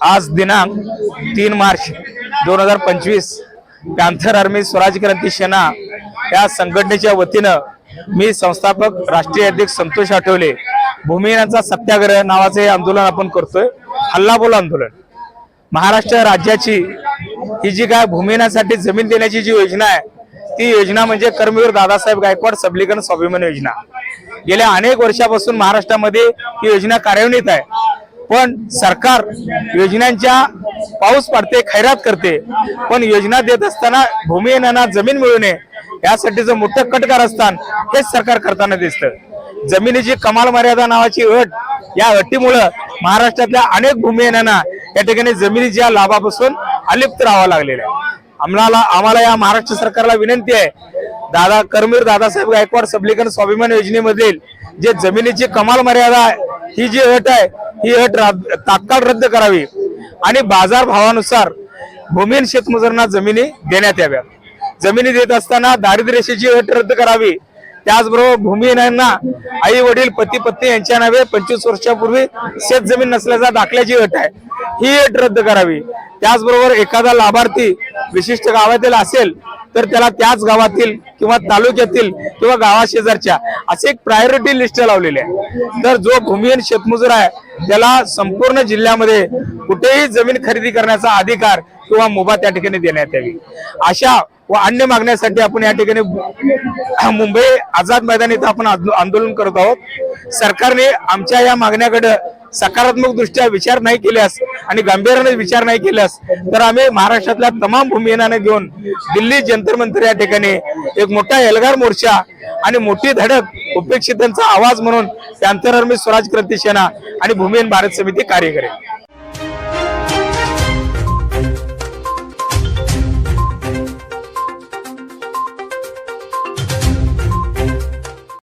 आज दिनांक तीन मार्च दोन हजार पंचवीस पॅन्थर आर्मी स्वराज क्रांती सेना या संघटनेच्या वतीनं मी संस्थापक राष्ट्रीय अध्यक्ष संतोष आठवले भूमिहीनाचा सत्याग्रह नावाचे हे आंदोलन आपण करतोय. हल्लाबोल आंदोलन. महाराष्ट्र राज्याची ही जी काय भूमिहीनासाठी जमीन देण्याची जी योजना आहे ती योजना म्हणजे कर्मवीर दादासाहेब गायकवाड सबलीकरण स्वाभिमान योजना. गेल्या अनेक वर्षापासून महाराष्ट्रामध्ये ही योजना कार्यान्वित आहे. पण सरकार योजनांच्या पाऊस पाडते खैरात करते पण योजना देत असताना भूमिहीनांना जमीन मिळू नये यासाठीचं मोठं कटकार असतान हेच सरकार करताना दिसतं. जमिनीची कमाल मर्यादा नावाची अट या अटीमुळं महाराष्ट्रातल्या अनेक भूमिहीनांना या ठिकाणी जमिनीच्या लाभापासून अलिप्त राहावं लागलेलं आहे. आम्हाला आम्हाला या महाराष्ट्र सरकारला विनंती आहे दादा कर्मीर दादासाहेब गायकवाड सबलीकरण स्वाभिमान योजनेमधील जे जमिनीची कमाल मर्यादा ही जी अट आहे ही अट तात्काळ रद्द करावी आणि बाजार भावानुसार भूमिहीन शेतमजुरांना जमिनी देण्यात याव्या. जमिनी देत असताना दारिद्र्य अट रद्द करावी. त्याचबरोबर भूमिहीनांना आई वडील पती पत्नी यांच्या नावे पंचवीस वर्षापूर्वी शेत जमीन नसल्याचा दाखल्याची अट आहे. ही अट रद्द करावी. त्याचबरोबर एखादा लाभार्थी विशिष्ट गावातील असेल तर त्याला त्याच गावातील किंवा तालुक्यातील किंवा गावाशेजारच्या असे एक प्रायोरिटी लिस्ट लावलेली आहे. तर जो भूमिहीन शेतमजूर आहे त्याला संपूर्ण जिल्ह्यामध्ये कुठेही जमीन खरेदी करण्याचा अधिकार किंवा मुभा त्या ठिकाणी देण्यात यावी. अशा व अन्य मागण्यासाठी आपण या ठिकाणी मुंबई आझाद मैदान इथं आपण आंदो- आंदोलन करत आहोत. सरकारने आमच्या या मागण्याकडे सकारात्मक दृष्ट्या विचार नाही केल्यास आणि गांभीर्याने विचार नाही केल्यास तर आम्ही महाराष्ट्रातल्या तमाम भूमिहीनाने घेऊन दिल्ली जंतर मंतर या ठिकाणी एक मोठा एल्गार मोर्चा आणि मोठी धडक उपेक्षितांचा आवाज म्हणून पॅन्थर स्वराज क्रांती सेना आणि भूमिहीन भारत समिती कार्य करेल.